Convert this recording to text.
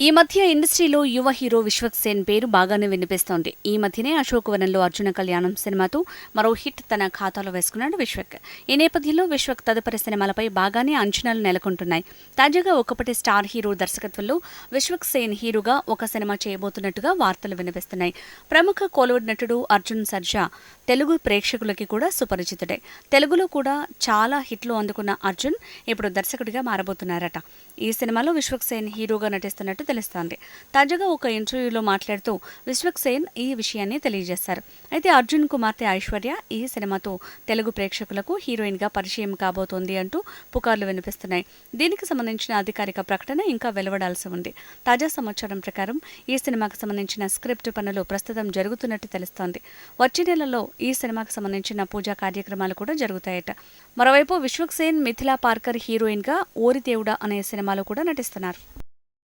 ఈ మధ్య ఇండస్ట్రీలో యువ హీరో విశ్వక్ సేన్ పేరు బాగానే వినిపిస్తోంది. ఈ మధ్యనే అశోకవనంలో అర్జున కళ్యాణం సినిమాతో మరో హిట్ తన ఖాతాలో వేసుకున్నాడు విశ్వక్. ఈ నేపథ్యంలో విశ్వక్ తదుపరి సినిమాలపై బాగానే అంచనాలు నెలకొంటున్నాయి. తాజాగా ఒకప్పటి స్టార్ హీరో దర్శకత్వంలో విశ్వక్ సేన్ హీరోగా ఒక సినిమా చేయబోతున్నట్టుగా వార్తలు వినిపిస్తున్నాయి. ప్రముఖ కోలీవుడ్ నటుడు అర్జున్ సర్జా తెలుగు ప్రేక్షకులకి కూడా సుపరిచితుడే. తెలుగులో కూడా చాలా హిట్లు అందుకున్న అర్జున్ ఇప్పుడు దర్శకుడిగా మారబోతున్నారట. ఈ సినిమాలో విశ్వక్ సేన్ హీరోగా నటిస్తున్నట్టు తెలుస్తోంది. తాజాగా ఒక ఇంటర్వ్యూలో మాట్లాడుతూ విశ్వక్ సేన్ ఈ విషయాన్ని తెలియజేశారు. అయితే అర్జున్ కుమార్తె ఐశ్వర్య ఈ సినిమాతో తెలుగు ప్రేక్షకులకు హీరోయిన్గా పరిచయం కాబోతోంది అంటూ పుకార్లు వినిపిస్తున్నాయి. దీనికి సంబంధించిన అధికారిక ప్రకటన ఇంకా వెలువడాల్సి ఉంది. తాజా సమాచారం ప్రకారం ఈ సినిమాకు సంబంధించిన స్క్రిప్ట్ పనులు ప్రస్తుతం జరుగుతున్నట్టు తెలుస్తోంది. వచ్చే నెలలో ఈ సినిమాకు సంబంధించిన పూజా కార్యక్రమాలు కూడా జరుగుతాయట. మరోవైపు విశ్వక్ సేన్ మిథిలా పార్కర్ హీరోయిన్గా ఓరిదేవుడా అనే సినిమాలో కూడా నటిస్తున్నారు.